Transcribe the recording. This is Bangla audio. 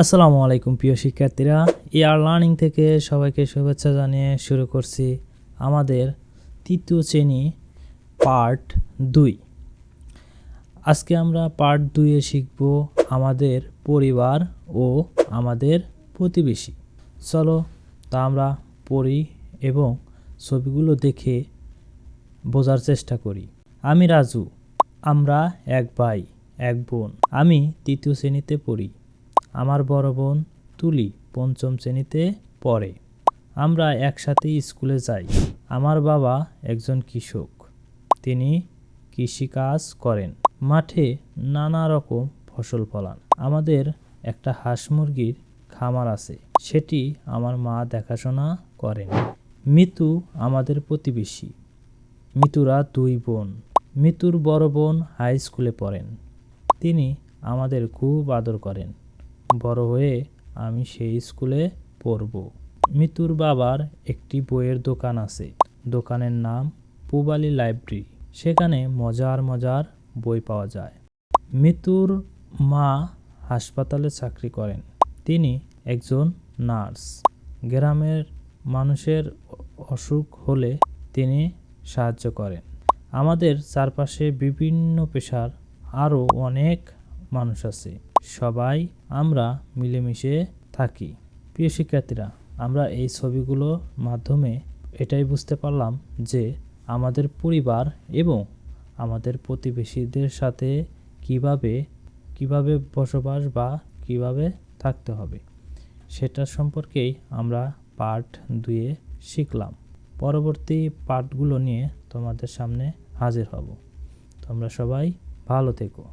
আসসালামু আলাইকুম, প্রিয় শিক্ষার্থীরা। এয়ার লার্নিং থেকে সবাইকে শুভেচ্ছা জানিয়ে শুরু করছি আমাদের তৃতীয় শ্রেণি পার্ট দুই। আজকে আমরা পার্ট দুইয়ে শিখব আমাদের পরিবার ও আমাদের প্রতিবেশী। চলো তা আমরা পড়ি এবং ছবিগুলো দেখে বোঝার চেষ্টা করি। আমি রাজু, আমরা এক ভাই, এক বোন। আমি তৃতীয় শ্রেণীতে পড়ি। আমার বড় বোন তুলি পঞ্চম শ্রেণীতে পড়ে। আমরা একসাথে স্কুলে যাই। আমার বাবা একজন কৃষক। তিনি কৃষিকাজ করেন। মাঠে নানা রকম ফসল ফলান। আমাদের একটা হাঁস মুরগির খামার আছে। সেটি আমার মা দেখাশোনা করেন। মিতু আমাদের প্রতিবেশী। মিতুরা দুই বোন। মিতুর বড় বোন হাই স্কুলে পড়েন। তিনি আমাদের খুব আদর করেন। বড় হয়ে আমি সেই স্কুলে পড়ব। মিতুর বাবার একটি বইয়ের দোকান আছে। দোকানের নাম পুবালি লাইব্রেরি। সেখানে মজার মজার বই পাওয়া যায়। মিতুর মা হাসপাতালে চাকরি করেন। তিনি একজন নার্স। গ্রামের মানুষের অসুখ হলে তিনি সাহায্য করেন। আমাদের চারপাশে বিভিন্ন পেশার আরও অনেক মানুষ আছে। সবাই আমরা মিলেমিশে থাকি। প্রিয় শিক্ষার্থীরা, আমরা এই ছবিগুলোর মাধ্যমে এটাই বুঝতে পারলাম যে আমাদের পরিবার এবং আমাদের প্রতিবেশীদের সাথে কীভাবে কীভাবে বসবাস বা কীভাবে থাকতে হবে, সেটা সম্পর্কেই আমরা পার্ট দুয়ে শিখলাম। পরবর্তী পার্টগুলো নিয়ে তোমাদের সামনে হাজির হব। তোমরা সবাই ভালো থেকো।